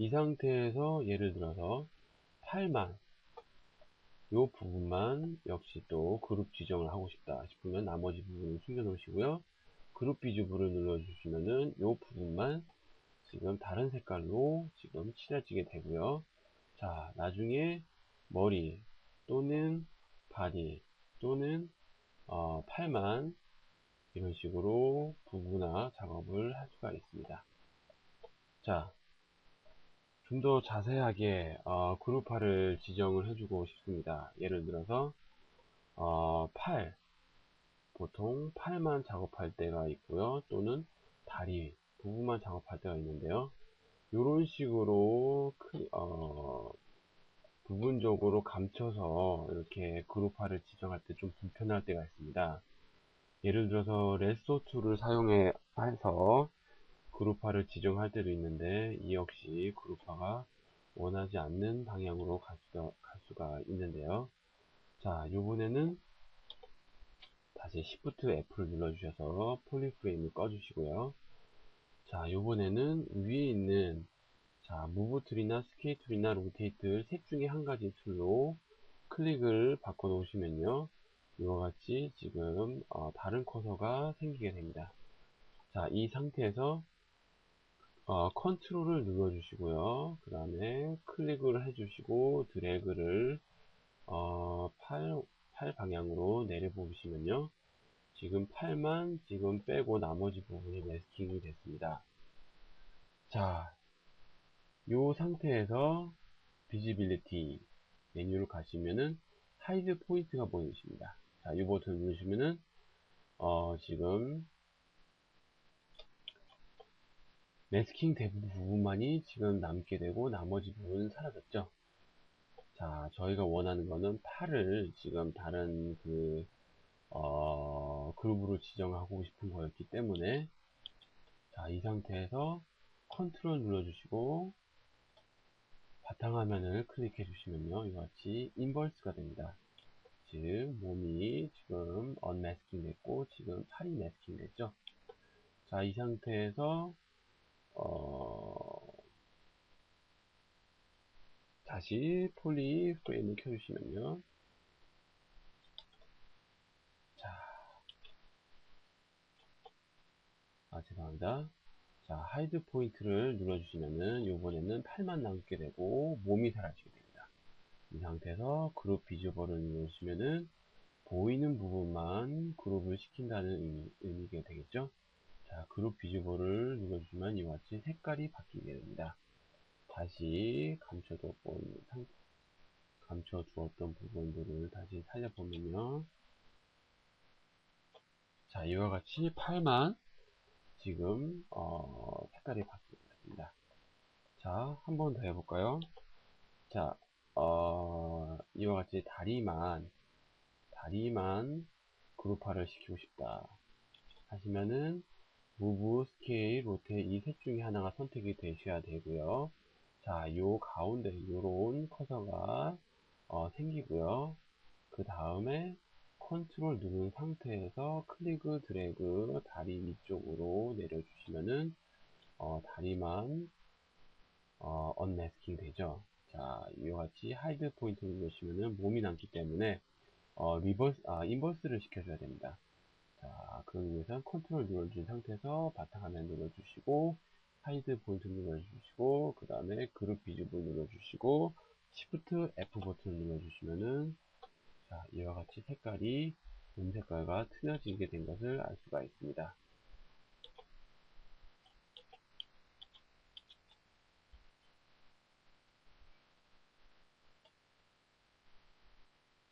이 상태에서 예를 들어서 8만 요 부분만 역시 또 그룹 지정을 하고 싶다 싶으면 나머지 부분을 숨겨 놓으시고요. 그룹 비주브를 눌러 주시면은 요 부분만 지금 다른 색깔로 지금 칠해지게 되고요. 자 나중에 머리 또는 바디 또는 어, 팔만 이런 식으로 부분화 작업을 할 수가 있습니다. 자 좀 더 자세하게 어, 그룹화를 지정을 해주고 싶습니다. 예를 들어서 어, 팔. 보통 팔만 작업할 때가 있고요. 또는 다리 부분만 작업할 때가 있는데요. 이런 식으로 그, 어, 부분적으로 감춰서 이렇게 그룹화를 지정할 때 좀 불편할 때가 있습니다. 예를 들어서 레소 툴을 사용해서 그룹화를 지정할 때도 있는데 이 역시 그룹화가 원하지 않는 방향으로 갈 수가, 갈 수가 있는데요. 자, 요번에는 다시 Shift F를 눌러주셔서 폴리프레임을 꺼주시고요. 자, 요번에는 위에 있는 자, 무브 툴이나 스케이 툴이나 로테이트 셋 중에 한 가지 툴로 클릭을 바꿔 놓으시면요. 이와 같이 지금 어, 다른 커서가 생기게 됩니다. 자, 이 상태에서 어, 컨트롤을 눌러 주시고요. 그 다음에 클릭을 해 주시고 드래그를 어, 8, 8 방향으로 내려 보시면요. 지금 8만 지금 빼고 나머지 부분이 매스킹이 됐습니다. 자, 이 상태에서 비지빌리티 메뉴를 가시면은 하이드 포인트가 보이십니다. 자, 이 버튼 누르시면은 어, 지금 매스킹 대부분 부분만이 지금 남게 되고 나머지 부분은 사라졌죠. 자, 저희가 원하는 거는 팔을 지금 다른 그 어, 그룹으로 지정하고 싶은 거였기 때문에 자, 이 상태에서 컨트롤 눌러주시고 바탕화면을 클릭해 주시면요 이와 같이 인버스가 됩니다 즉 몸이 지금 언매스킹 됐고 지금 팔이 매스킹 됐죠 자 이 상태에서 어... 다시 폴리 프레임을 켜주시면요 자, 아 죄송합니다 자, 하이드 포인트를 눌러주시면은 이번에는 팔만 남게 되고 몸이 사라지게 됩니다. 이 상태에서 그룹 비주얼을 누르시면은 보이는 부분만 그룹을 시킨다는 의미, 의미가 되겠죠. 자, 그룹 비주얼을 눌러주시면 이와 같이 색깔이 바뀌게 됩니다. 다시 감춰뒀던 감춰두었던 부분들을 다시 살려보면요. 자, 이와 같이 팔만 지금 어, 색깔이 바뀌었습니다. 자, 한 번 더 해볼까요? 자, 어, 이와 같이 다리만 다리만 그룹화를 시키고 싶다 하시면은 무브, 스케일, 로테 이 셋 중에 하나가 선택이 되셔야 되고요. 자, 요 가운데 요런 커서가 어, 생기고요. 그 다음에 컨트롤 누른 상태에서 클릭 드래그 다리 위쪽으로 내려주시면은 어, 다리만 어, 언매스킹 되죠. 자, 이와 같이 하이드 포인트를 누르시면은 몸이 남기 때문에 어, 리버스, 아, 인버스를 시켜줘야 됩니다. 자, 그러기 위해서는 컨트롤 눌러준 상태에서 바탕화면 눌러주시고 하이드 포인트 눌러주시고 그 다음에 그룹 비주브 눌러주시고 시프트 F 버튼 눌러주시면은 자, 이와 같이 색깔이 봄 색깔과 틀려지게 된 것을 알 수가 있습니다.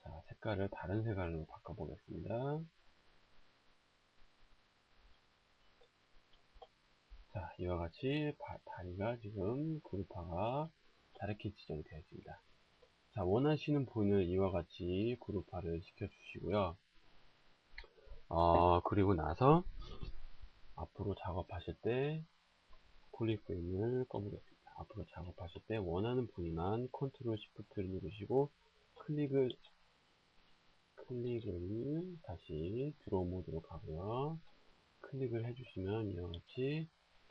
자, 색깔을 다른 색깔로 바꿔보겠습니다. 이와 같이 다리가 지금 그룹화가 다르게 지정이 되어 있습니다. 자, 원하시는 분을 이와 같이 그룹화를 시켜주시고요. 어, 그리고 나서 앞으로 작업하실 때 폴리프레임을 꺼보겠습니다. 앞으로 작업하실 때 원하는 부위만 컨트롤 시프트를 누르시고 클릭을 클릭을 다시 드로우 모드로 가고요. 클릭을 해주시면 이와 같이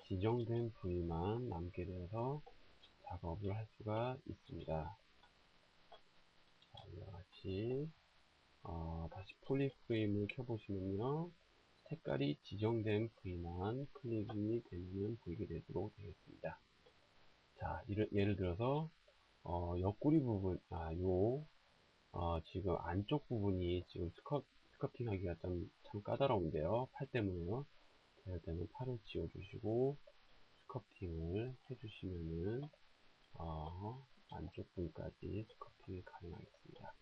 지정된 부위만 남게 되어서 작업을 할 수가 있습니다. 자, 이와 같이 어, 다시 폴리 프레임을 켜보시면요. 색깔이 지정된 부위만 클릭이 되면 보이게 되도록 되겠습니다. 자, 예를, 예를 들어서 어, 옆구리 부분, 아, 요, 어, 지금 안쪽 부분이 지금 스커, 스커팅 하기가 좀, 참 까다로운데요. 팔 때문에요. 때는 팔을 지워주시고, 스커팅을 해주시면은, 어, 안쪽 부분까지 스커팅이 가능하겠습니다.